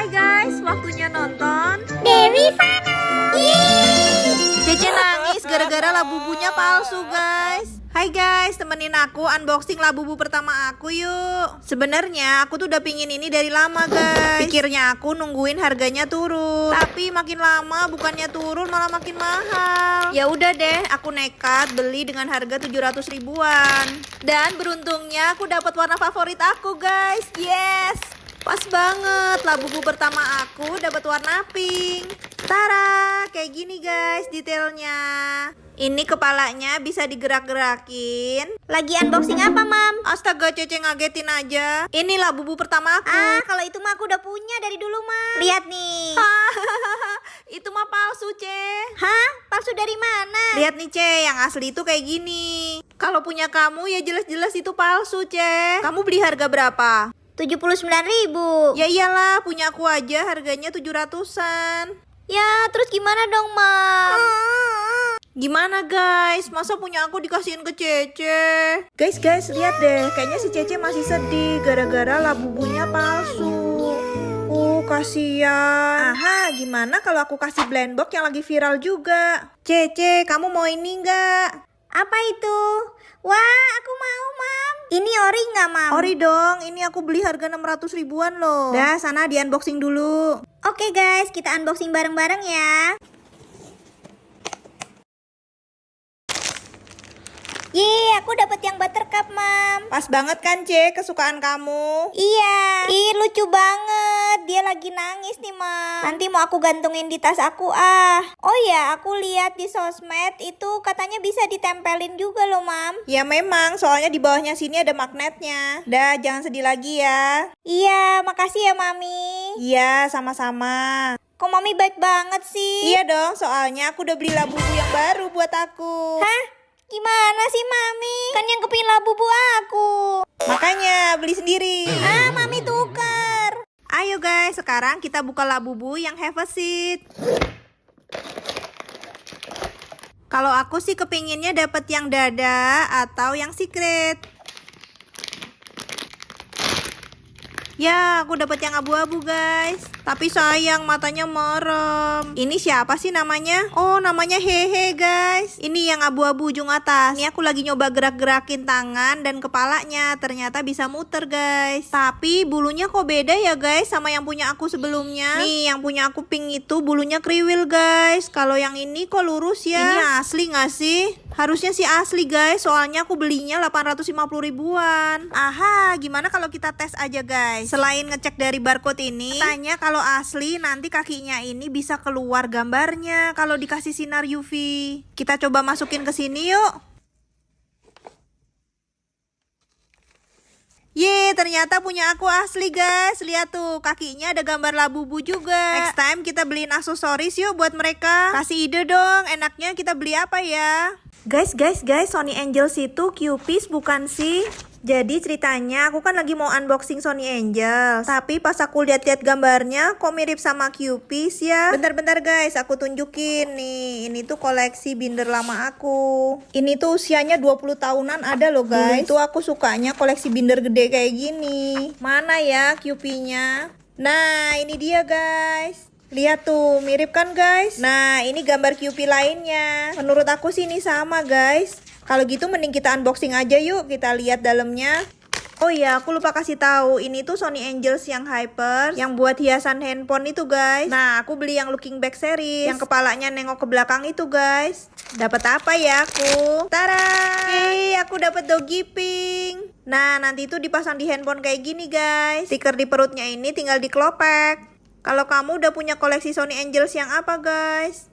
Hai guys, waktunya nonton. Dewi Fano. Cece nangis gara-gara labubunya palsu guys. Hai guys, temenin aku unboxing labubu pertama aku yuk. Sebenarnya aku tuh udah pingin ini dari lama guys. Pikirnya aku nungguin harganya turun. Tapi makin lama bukannya turun malah makin mahal. Ya udah deh, aku nekat beli dengan harga 700 ribuan. Dan beruntungnya aku dapat warna favorit aku guys. Yes. Pas banget, labubu pertama aku dapat warna pink. Tara, kayak gini guys detailnya. Ini kepalanya bisa digerak-gerakin. Lagi unboxing apa, Mam? Astaga, Cece ngagetin aja. Ini labubu pertama aku. Ah, kalau itu mah aku udah punya dari dulu, Mam. Lihat nih. Itu mah palsu, Ce. Hah? Palsu dari mana? Lihat nih, Ce, yang asli itu kayak gini. Kalau punya kamu ya jelas-jelas itu palsu, Ce. Kamu beli harga berapa? 79 ribu. Ya iyalah, punya aku aja harganya 700-an. Ya, terus gimana dong, Mam? Gimana guys? Masa punya aku dikasihin ke Cece? Guys, guys, lihat deh. Kayaknya si Cece masih sedih gara-gara labubunya palsu. Uh, kasihan. Aha, gimana kalau aku kasih blend box yang lagi viral juga? Cece, kamu mau ini nggak? Apa itu? Wah, aku mau, Mam. Ini ori nggak, Mam? Ori dong, ini aku beli harga 600 ribuan loh. Dah, sana di unboxing dulu. Oke, guys, kita unboxing bareng-bareng ya. Yeay, aku dapat yang buttercup, Mam. Pas banget kan, Ce, kesukaan kamu? Iya. Ih, lucu banget. Dia lagi nangis nih, Mam. Nanti mau aku gantungin di tas aku, ah. Oh iya, aku lihat di sosmed itu katanya bisa ditempelin juga loh, Mam. Ya memang, soalnya di bawahnya sini ada magnetnya. Dah, jangan sedih lagi ya. Iya, makasih ya, Mami. Iya, sama-sama. Kok Mami baik banget sih? Iya dong, soalnya aku udah beli labubu yang baru buat aku. Hah? Gimana sih, Mami? Kan yang kepingin labubu aku. Makanya beli sendiri. Ah, Mami tukar. Ayo guys, sekarang kita buka labubu yang have a seat. Kalau aku sih kepinginnya dapet yang dada atau yang secret. Ya, aku dapat yang abu-abu, guys. Tapi sayang matanya merem. Ini siapa sih namanya? Oh, namanya Hehe, guys. Ini yang abu-abu ujung atas. Ini aku lagi nyoba gerak-gerakin tangan dan kepalanya. Ternyata bisa muter, guys. Tapi bulunya kok beda ya, guys, sama yang punya aku sebelumnya. Nih, yang punya aku pink itu bulunya kriwil, guys. Kalau yang ini kok lurus ya? Ini asli nggak sih? Harusnya sih asli, guys. Soalnya aku belinya 850 ribuan. Aha, gimana kalau kita tes aja, guys? Selain ngecek dari barcode ini, tanya kalau asli nanti kakinya ini bisa keluar gambarnya kalau dikasih sinar UV. Kita coba masukin ke sini yuk. Ye, ternyata punya aku asli guys. Lihat tuh, kakinya ada gambar labubu juga. Next time kita beliin aksesoris yuk buat mereka. Kasih ide dong, enaknya kita beli apa ya? Guys, guys, guys, Sony Angels itu Q-Piece bukan sih? Jadi ceritanya aku kan lagi mau unboxing Sony Angels. Tapi pas aku lihat-lihat gambarnya kok mirip sama Q-Piece ya? Bentar-bentar guys aku tunjukin nih. Ini tuh koleksi binder lama aku. Ini tuh usianya 20 tahunan ada loh guys. Itu aku sukanya koleksi binder gede kayak gini. Mana ya QP-nya Nah ini dia guys. Lihat tuh, mirip kan guys? Nah, ini gambar QP lainnya. Menurut aku sih ini sama guys. Kalau gitu mending kita unboxing aja yuk, kita lihat dalamnya. Oh iya, aku lupa kasih tahu. Ini tuh Sony Angels yang Hyper, yang buat hiasan handphone itu, guys. Nah, aku beli yang Looking Back series, yang kepalanya nengok ke belakang itu, guys. Dapat apa ya aku? Tara! Hei, aku dapat doggy pink. Nah, nanti itu dipasang di handphone kayak gini, guys. Stiker di perutnya ini tinggal dikelopek. Kalau kamu udah punya koleksi Sony Angels yang apa, guys?